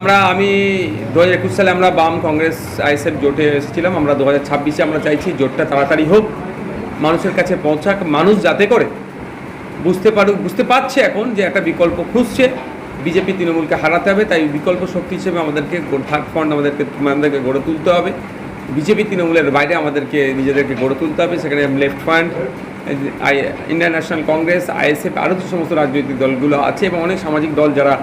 আমরা, আমি দু হাজার একুশ সালে আমরা বাম কংগ্রেস আইএসএফ জোটে এসেছিলাম। আমরা দু হাজার ছাব্বিশে আমরা চাইছি জোটটা তাড়াতাড়ি হোক, মানুষের কাছে পৌঁছাক, মানুষ যাতে করে। বুঝতে পারুক, বুঝতে পারছে এখন যে একটা বিকল্প খুঁজছে। বিজেপি, তৃণমূলকে হারাতে হবে, তাই বিকল্প শক্তি হিসেবে আমাদেরকে থার্ড ফ্রন্ট আমাদেরকে আমাদেরকে গড়ে তুলতে হবে। বিজেপি তৃণমূলের বাইরে আমাদেরকে নিজেদেরকে গড়ে তুলতে হবে। সেখানে left front Indian National Congress, ISF আরও যে সমস্ত রাজনৈতিক দলগুলো আছে এবং অনেক সামাজিক দল যারা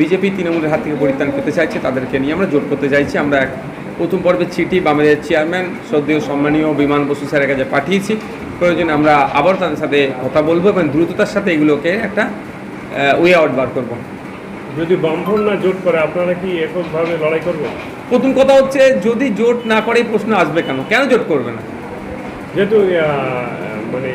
বিজেপি তৃণমূলের হাত থেকে পরিত্রাণ পেতে চাইছে, তাদেরকে নিয়ে আমরা জোট করতে চাইছি। আমরা এক প্রথম পর্বের চিঠি বামেদের চেয়ারম্যান, শ্রদ্ধেয় সম্মানীয় বিমান বসু স্যারের কাছে পাঠিয়েছি। প্রয়োজনে আমরা আবার তাদের সাথে কথা বলব এবং দ্রুততার সাথে এগুলোকে একটা ওয়ে আউট বার করব। যদি বামফ্রন্ট না জোট করে, আপনারা কি এককভাবে লড়াই করবেন? প্রথম কথা হচ্ছে যদি জোট না করে এই প্রশ্ন আসবে কেন? কেন জোট করবে না? যেহেতু মানে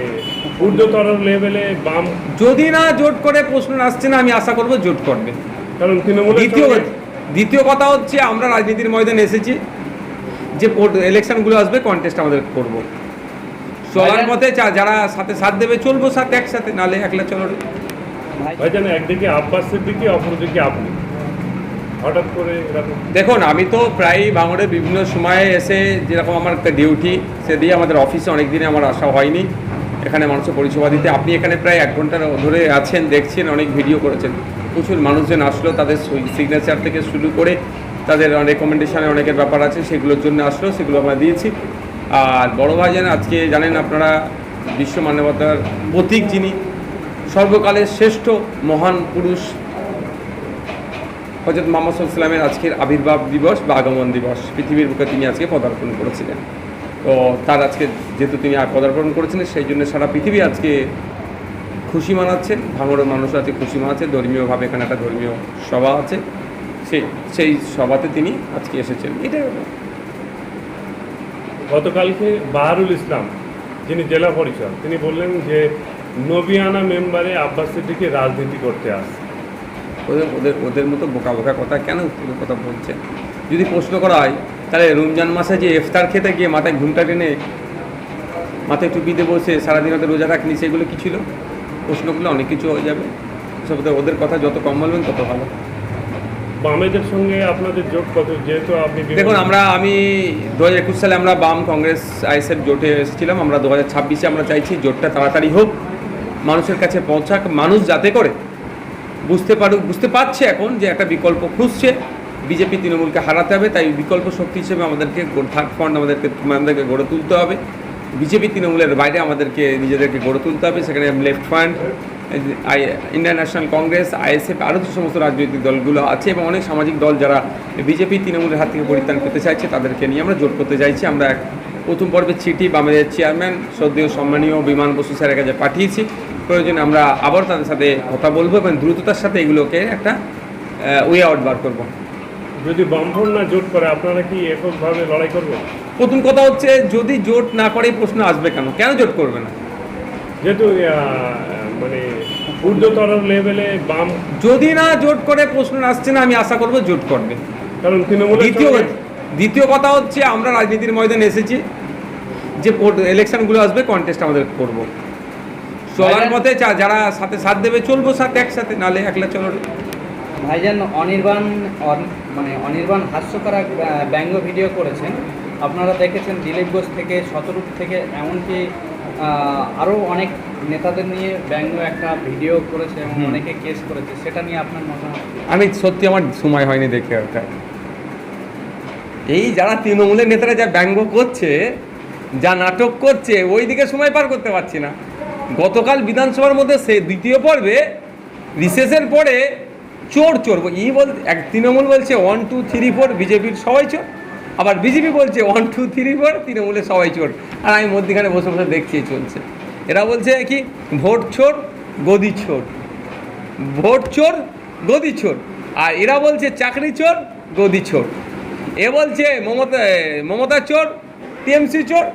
ঊর্ধ্বতর লেভেলে বাম যদি না জোট করে প্রশ্ন আসছে না আমি আশা করব জোট করবে। কারণ তৃণমূলের দ্বিতীয় দ্বিতীয় কথা হচ্ছে আমরা রাজনীতির ময়দানে এসেছি। যে ইলেকশনগুলো আসবে কন্টেস্ট আমাদের করব। চলার পথে যারা সাথে সাথ দেবে চলবো সাথে একসাথে নালে একলা চলো ভাইজান একদিকে আব্বাস সিদ্দিকি অপরদিকে আপনি। দেখুন, আমি তো প্রায় ভাঙড়ে বিভিন্ন সময়ে এসে যেরকম আমার একটা ডিউটি সে দিয়ে আমাদের অফিসে অনেক দিনে আমার আসা হয়নি। এখানে মানুষের পরিষেবা দিতে। আপনি এখানে প্রায় এক ঘণ্টা ধরে আছেন, দেখছেন, অনেক ভিডিও করেছেন। প্রচুর মানুষজন আসলো, তাদের সিগনেচার থেকে শুরু করে তাদের রেকমেন্ডেশনে অনেকের ব্যাপার আছে, সেগুলোর জন্য আসলো, সেগুলো আমরা দিয়েছি। আর বড় ভাইজান, আজকে জানেন আপনারা, বিশ্ব মানবতার প্রতীক যিনি, সর্বকালের শ্রেষ্ঠ মহান পুরুষ হজরত মোহাম্মদ ইসলামের আজকের আবির্ভাব দিবস বা আগমন দিবস, পৃথিবীর বুকে তিনি আজকে পদার্পণ করেছিলেন। তো তার আজকে যেহেতু তিনি পদার্পণ করেছিলেন, সেই জন্য সারা পৃথিবী আজকে খুশি মানাচ্ছেন ভাঙড়ের মানুষ আজকে খুশি মানাচ্ছে ধর্মীয়ভাবে এখানে একটা ধর্মীয় সভা আছে সেই সেই সভাতে তিনি আজকে এসেছেন। এটাই গতকালকে বাহারুল ইসলাম, যিনি জেলা পরিষদ, তিনি বললেন যে নবিয়ানা মেম্বারে আব্বাস সিদ্দিকি রাজনীতি করতে আসছে। ওদের ওদের ওদের মতো বোকা বোকা কথা কেন কথা বলছে? যদি প্রশ্ন করা হয় তাহলে রমজান মাসে যে ইফতার খেতে গিয়ে মাথায় ঘুমটা টেনে মাথায় টুপিতে বসে সারাদিন ওদের রোজা রাখনি সেগুলো কী ছিল? প্রশ্ন করলে অনেক কিছু হয়ে যাবে। সব ওদের- ওদের কথা যত কম বলবেন তত ভালো। বামেদের সঙ্গে আপনাদের জোট কত? যেহেতু আপনি দেখুন আমরা আমি দু হাজার একুশ সালে আমরা বাম কংগ্রেস আইএসএফ জোটে এসেছিলাম। আমরা দু হাজার ছাব্বিশে আমরা চাইছি জোটটা তাড়াতাড়ি হোক মানুষের কাছে পৌঁছাক মানুষ যাতে করে বুঝতে পারুক বুঝতে পারছে এখন যে একটা বিকল্প খুঁজছে। বিজেপি তৃণমূলকে হারাতে হবে, তাই বিকল্প শক্তি হিসেবে আমাদেরকে থার্ড ফ্রন্ট আমাদেরকে আমাদেরকে গড়ে তুলতে হবে। বিজেপি তৃণমূলের বাইরে আমাদেরকে, নিজেদেরকে গড়ে তুলতে হবে। সেখানে left front Indian National Congress ISF আরও যে সমস্ত রাজনৈতিক দলগুলো আছে এবং অনেক সামাজিক দল যারা বিজেপি তৃণমূলের হাত থেকে পরিত্রাণ পেতে চাইছে, তাদেরকে নিয়ে আমরা জোট করতে চাইছি। আমরা প্রথম পর্বের চিঠি বামেদের চেয়ারম্যান শ্রদ্ধেয় সম্মানীয় বিমান বসু স্যারের কাছে পাঠিয়েছি। প্রয়োজনে আমরা আবার তাদের সাথে কথা বলব এবং দ্রুততার সাথে এগুলোকে একটা ওয়ে আউট বার করব। যদি বামফ্রন্ট না জোট করে আপনারা কি এককভাবে লড়াই করবেন? প্রথম কথা হচ্ছে যদি জোট না করে প্রশ্ন আসবে কেন? কেন জোট করবে না? যেহেতু মানে ঊর্ধ্বতর লেভেলে বাম যদি না জোট করে প্রশ্ন আসছে না আমি আশা করব জোট করবে। কারণ তৃণমূল দ্বিতীয় দ্বিতীয় কথা হচ্ছে আমরা রাজনীতির ময়দানে এসেছি যে ইলেকশনগুলো আসবে কন্টেস্ট আমাদের করব। চলার মতে যারা সাথে সাথ দেবে চলবো সাথে একসাথে নালে একলা চলো ভাইজান অনির্বাণ অন- মানে অনির্বাণ হাস্যকর এক ব্যঙ্গ ভিডিও করেছেন। আপনারা দেখেছেন দিলীপ ঘোষ থেকে শতরূপ থেকে এমনকি আরও অনেক নেতাদের নিয়ে ব্যঙ্গ একটা ভিডিও করেছে এবং অনেকে কেস করেছে। সেটা নিয়ে আপনার মতামত? আমি সত্যি আমার সময় হয়নি দেখে ওটা এই যারা তৃণমূলের নেতারা যা ব্যঙ্গ করছে, যা নাটক করছে ওই দিকে সময় পার করতে পারছি না। গতকাল বিধানসভার মধ্যে সে দ্বিতীয় পর্বে রিসেসের পরে চোর চোর ই বল এক তৃণমূল বলছে ওয়ান টু থ্রি ফোর বিজেপির সবাই চোর। আবার বিজেপি বলছে ওয়ান টু থ্রি ফোর তৃণমূলের সবাই চোর। আর আমি মধ্যখানে বসে বসে দেখছি চলছে। এরা বলছে কি, ভোট চোর, গদি চোর। ভোট চোর, গদি চোর। আর এরা বলছে চাকরি চোর, গদি চোর। এ বলছে মমতা মমতা চোর টিএমসি চোর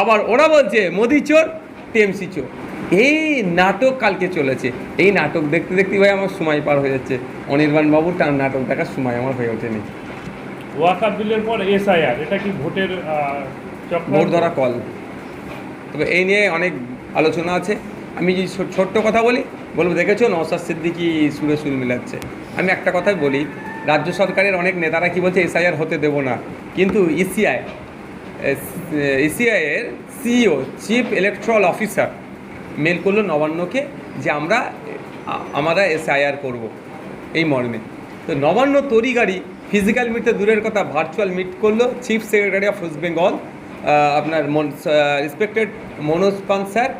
আবার ওরা বলছে মোদি চোর টিএমসি চোর। এই নাটক কালকে চলেছে। এই নাটক দেখতে দেখতে ভাই আমার সময় পার হয়ে যাচ্ছে। অনির্বাণ বাবুর টান নাটক দেখার সময় আমার হয়ে ওঠেনি। ওয়াকার বিলের পর এসআইআর এটা কি ভোটের ভোট ধরা কল। তবে এই নিয়ে অনেক আলোচনা আছে। আমি যদি ছোট্ট কথা বলি বলব দেখেছ নওসাদ সিদ্দিকি সুরে সুর মিলাচ্ছে? আমি একটা কথাই বলি রাজ্য সরকারের অনেক নেতারা কি বলছে, এসআইআর হতে দেব না। কিন্তু ECI ইসিআইয়ের CEO, chief electoral officer mail করল নবান্নকে যে আমরা আমরা এসআইআর করব এই মর্মে। তো নবান্ন তরিগাড়ি ফিজিক্যাল মিট দূরের কথা ভার্চুয়াল মিট করল chief secretary of West Bengal আপনার রেসপেক্টেড মনোজ পান স্যার